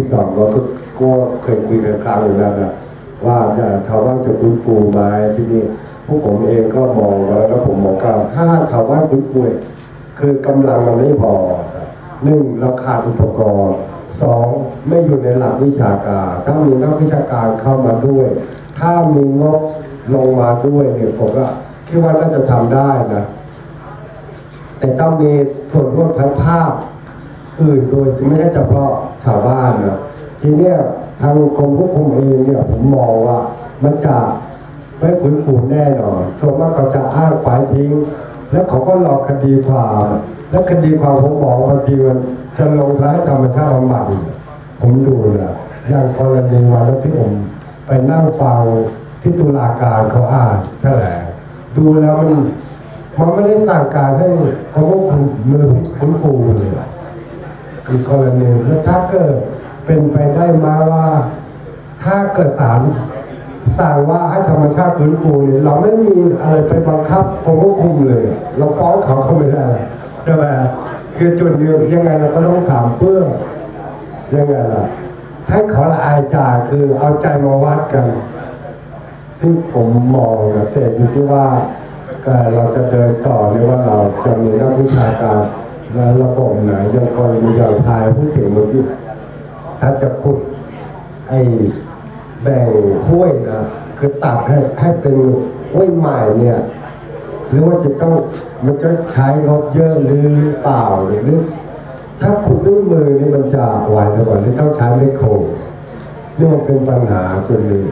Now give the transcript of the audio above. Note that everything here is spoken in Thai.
พี่ตอมก็ก็เคยคุยกันครั้งหนึ่งแล้วนะว่าจะชาวบ้านจะฟื้นฟูไหมที่นี่พวกผมเองก็มองแล้วแล้วผมมองว่าถ้าชาวบ้านฟื้นฟูคือกำลังมันไม่พอหนึ่งเราขาดอุปกรณ์สองไม่อยู่ในหลักวิชาการ ถ้ามีนักวิชาการเข้ามาด้วย ถ้ามีงบลงมาด้วยเนี่ยผมก็คิดว่าน่าจะทำได้นะแต่ต้องมีส่วนร่วมทางภาพ อื่นโดยไม่ใช่เฉพาะชาวบ้านนะทีเนี้ยทางกรมควบคุมเองเนี่ยผมมองว่ามันจะไม่ฟื้นฟูแน่นอนส่วนมากเขาจะอ้างฝ่ายทิ้ง แล้วเขาก็หลอกคดีความ แล้วคดีความผมมองบางทีมันจะลงท้ายธรรมชาติบำบัดอีกผมดูนะอย่างกรณีวันนั้นที่ผมไปนั่งฟังที่ตุลาการเขาอ่านแถลงดูแล้วมันมันไม่ได้สั่งการให้เขาควบคุมมือพิษฟื้นฟูเลย อกรณีแล้วถ้าเกิดเป็นไปได้มาว่า ถ้าเกิดศาลสั่งว่าให้ธรรมชาติฟื้นฟูเนี่ยเราไม่มีอะไรไปบังคับกรมควบคุมเลย เราฟ้องเขาเขาไม่ได้ใช่ไหมคือจุดเดียวยังไงเราก็ต้องถามเพื่อยังไงล่ะให้เขาละอายใจคือเอาใจมาวัดกันที่ผมมองนะแต่อยู่ที่ว่าเราจะเดินต่อหรือว่าเราจะมีนักวิชาการ และระบบไหนยังคอยมีอย่างพายพูดถึงเมื่อกี้ถ้าจะขุดไอ้แบ่งห้วยนะคือตัดให้ให้เป็นห้วยใหม่เนี่ย หรือว่าจะต้องมันจะใช้งบเยอะหรือเปล่าหรือถ้าขุดด้วยมือนี่มันจะไหวหรือเปล่าหรือต้องใช้ไมโครนี่มันเป็นปัญหาตัวหนึง